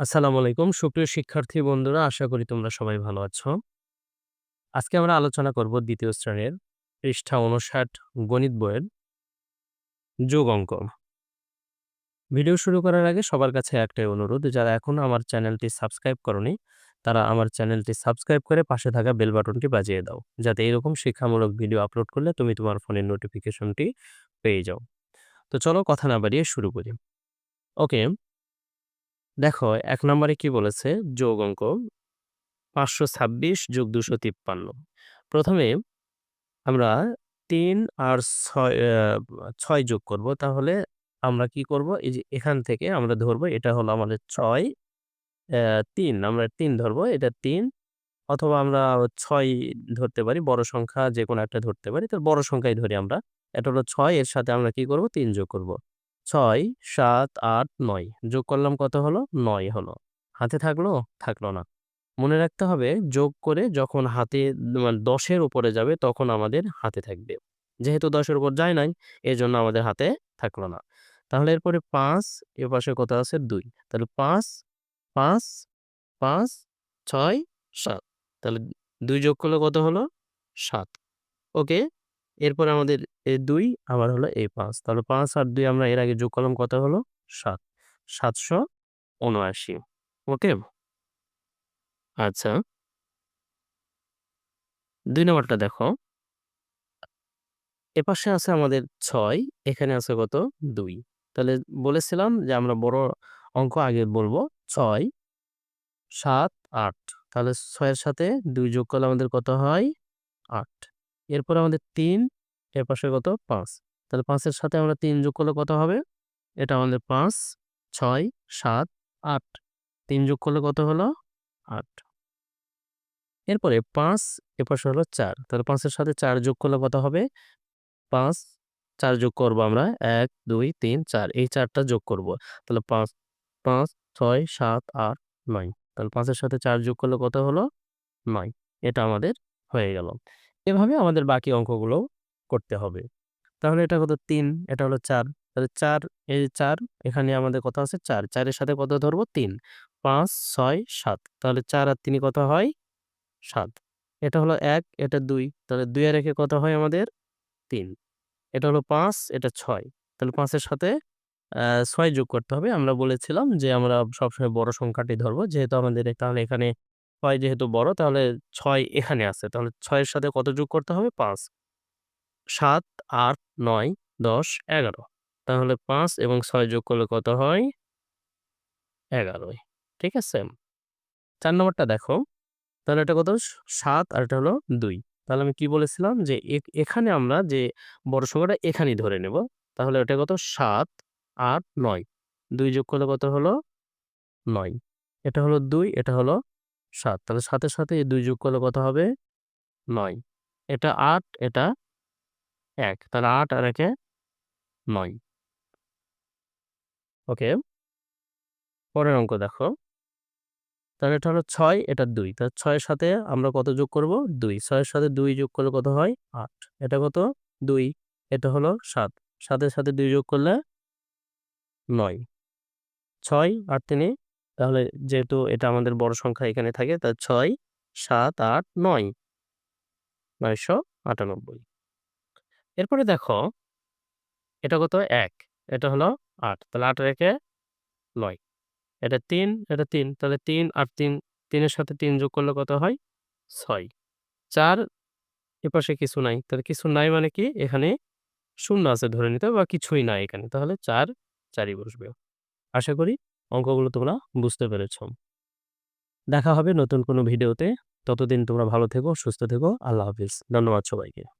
আসসালামু আলাইকুম। সুপ্রিয় শিক্ষার্থী বন্ধুরা, আশা করি তোমরা সবাই ভালো আছো। আজকে আমরা আলোচনা করব দ্বিতীয় শ্রেণির পৃষ্ঠা উনষাট গণিত বইয়ের যোগ অঙ্ক। ভিডিও শুরু করার আগে সবার কাছে একটাই অনুরোধ, যারা এখনও আমার চ্যানেলটি সাবস্ক্রাইব করনি, তারা আমার চ্যানেলটি সাবস্ক্রাইব করে পাশে থাকা বেল বাটনটি বাজিয়ে দাও, যাতে এরকম শিক্ষামূলক ভিডিও আপলোড করলে তুমি তোমার ফোনের নোটিফিকেশনটি পেয়ে যাও। তো চলো কথা না বাড়িয়ে শুরু করি। ওকে দেখো, এক নম্বরে কি বলেছে? যোগ অঙ্ক পাঁচশো ছাব্বিশ যোগ দুশো তিপ্পান্ন। প্রথমে আমরা তিন আর ছয় ছয় যোগ করব। তাহলে আমরা কি করব? এই যে এখান থেকে আমরা ধরবো, এটা হলো আমাদের ছয় তিন। আমরা তিন ধরবো, এটা তিন। অথবা আমরা ছয় ধরতে পারি, বড় সংখ্যা যে কোনো একটা ধরতে পারি। তো বড় সংখ্যাই ধরি আমরা। এটা হলো ছয়, এর সাথে আমরা কি করব? তিন যোগ করব। ছয়, সাত, আট, নয়। যোগ করলাম কত হলো? নয় হলো। হাতে থাকল? থাকল না। মনে রাখতে হবে, যোগ করে যখন হাতে মানে দশের উপরে যাবে, তখন আমাদের হাতে থাকবে। যেহেতু দশের উপর যায় নাই এই জন্য আমাদের হাতে থাকল না। তাহলে এরপরে পাঁচ, এ পাশে কত আছে? দুই। তাহলে পাঁচ পাঁচ পাঁচ, ছয়, সাত। তাহলে দুই যোগ করলে কত হলো? সাত। ওকে? এরপরে আমাদের এই দুই, আবার হলো এই পাঁচ। তাহলে পাঁচ আর দুই আমরা এর আগে যোগ করলাম কত হলো? সাত। সাতশো উনআশি। ওকে? আচ্ছা। দুই নম্বরটা দেখো। এপাশে আছে আমাদের ছয়, এখানে আছে কত? দুই। তাহলে বলেছিলাম যে আমরা বড় অঙ্ক আগে বলব ছয়, সাত, আট। তাহলে ছয়ের সাথে দুই যোগ করলে আমাদের কত হয়? আট। এরপর আমাদের তিন এর পাশে কত? পাঁচ। তাহলে পাঁচের সাথে আমরা তিন যোগ করলে কত হবে? এটা আমাদের পাঁচ, ছয়, সাত, আট। তিন যোগ করলে কত হলো? আট। এরপরে পাঁচ এপাশে হলো চার। তাহলে পাঁচের সাথে চার যোগ করলে কত হবে? পাঁচ। চার যোগ করব আমরা এক, দুই, তিন, চার। এই চারটা যোগ করব। তাহলে পাঁচ পাঁচ, ছয়, সাত, আট, নয়। তাহলে পাঁচের সাথে চার যোগ করলে কত হলো? নয়। এটা আমাদের হয়ে গেল। এভাবে আমাদের বাকি অঙ্কগুলো করতে হবে। তাহলে এটা কত? তিন, এটা হলো চার। তাহলে চার, এই চার, এখানে আমাদের কত আছে? চার। চারের সাথে কত ধরবো? তিন। পাঁচ, ছয়, সাত। তাহলে চার আর তিনই কত হয়? সাত। এটা হলো এক, এটা দুই। তাহলে দুই আর একে কত হয় আমাদের? তিন। এটা হলো পাঁচ, এটা ছয়। তাহলে পাঁচের সাথে ছয় যোগ করতে হবে। আমরা বলেছিলাম যে আমরা সবসময় বড় সংখ্যাটি ধরবো। যেহেতু আমাদের তাহলে এখানে ছয় যেহেতু বড়, তাহলে ছয় এখানে আছে। তাহলে ছয়ের সাথে কত যোগ করতে হবে? পাঁচ। সাত, আট, নয়, দশ, এগারো। তাহলে পাঁচ এবং ছয় যোগ করলে কত হয়? এগারোই। ঠিক আছে? চার নম্বরটা দেখো। তাহলে এটা কত? সাত আর এটা হলো দুই। তাহলে আমি কি বলেছিলাম? যে এখানে আমরা যে বড় সংখ্যাটা এখানেই ধরে নেব। তাহলে এটা কত? সাত, আট, নয়। দুই যোগ করলে কত হলো? নয়। এটা হলো দুই, এটা হলো সাত। তাহলে সাথে সাথে দুই যোগ করলে কত হবে? নয়। এটা আট, এটা এক তাহলে আট আর একে নয়। ওকে। পরের অঙ্ক দেখো। তাহলে এটা হলো ছয়, এটা দুই। তাহলে ছয়ের সাথে আমরা কত যোগ করব? দুই। ছয়ের সাথে দুই যোগ করলে কত হয়? আট। এটা কত? দুই। এটা হলো সাত। সাতের সাথে দুই যোগ করলে নয়। ছয় আর তিনি, তাহলে যেহেতু এটা আমাদের বড় সংখ্যা এখানে থাকে, তা ছয়, সাত, আট, নয়। নয়শো আটানব্বই। এরপরে দেখো, এটা কত? এক। এটা হলো আট। তাহলে আট রেখে নয়। এটা তিন এটা তিন। তাহলে তিন আর তিন, তিনের সাথে তিন যোগ করলে কত হয়? ছয়। চার এপাশে কিছু নাই। তাহলে কিছু নাই মানে কি? এখানে শূন্য আছে ধরে নিতে বা কিছুই নাই এখানে। তাহলে চার, চারই বসবে। আশা করি অঙ্কগুলো তোমরা বুঝতে পেরেছ। দেখা হবে নতুন কোনো ভিডিওতে। ততদিন তোমরা ভালো থেকো, সুস্থ থেকো। আল্লাহ হাফিজ। ধন্যবাদ সবাইকে।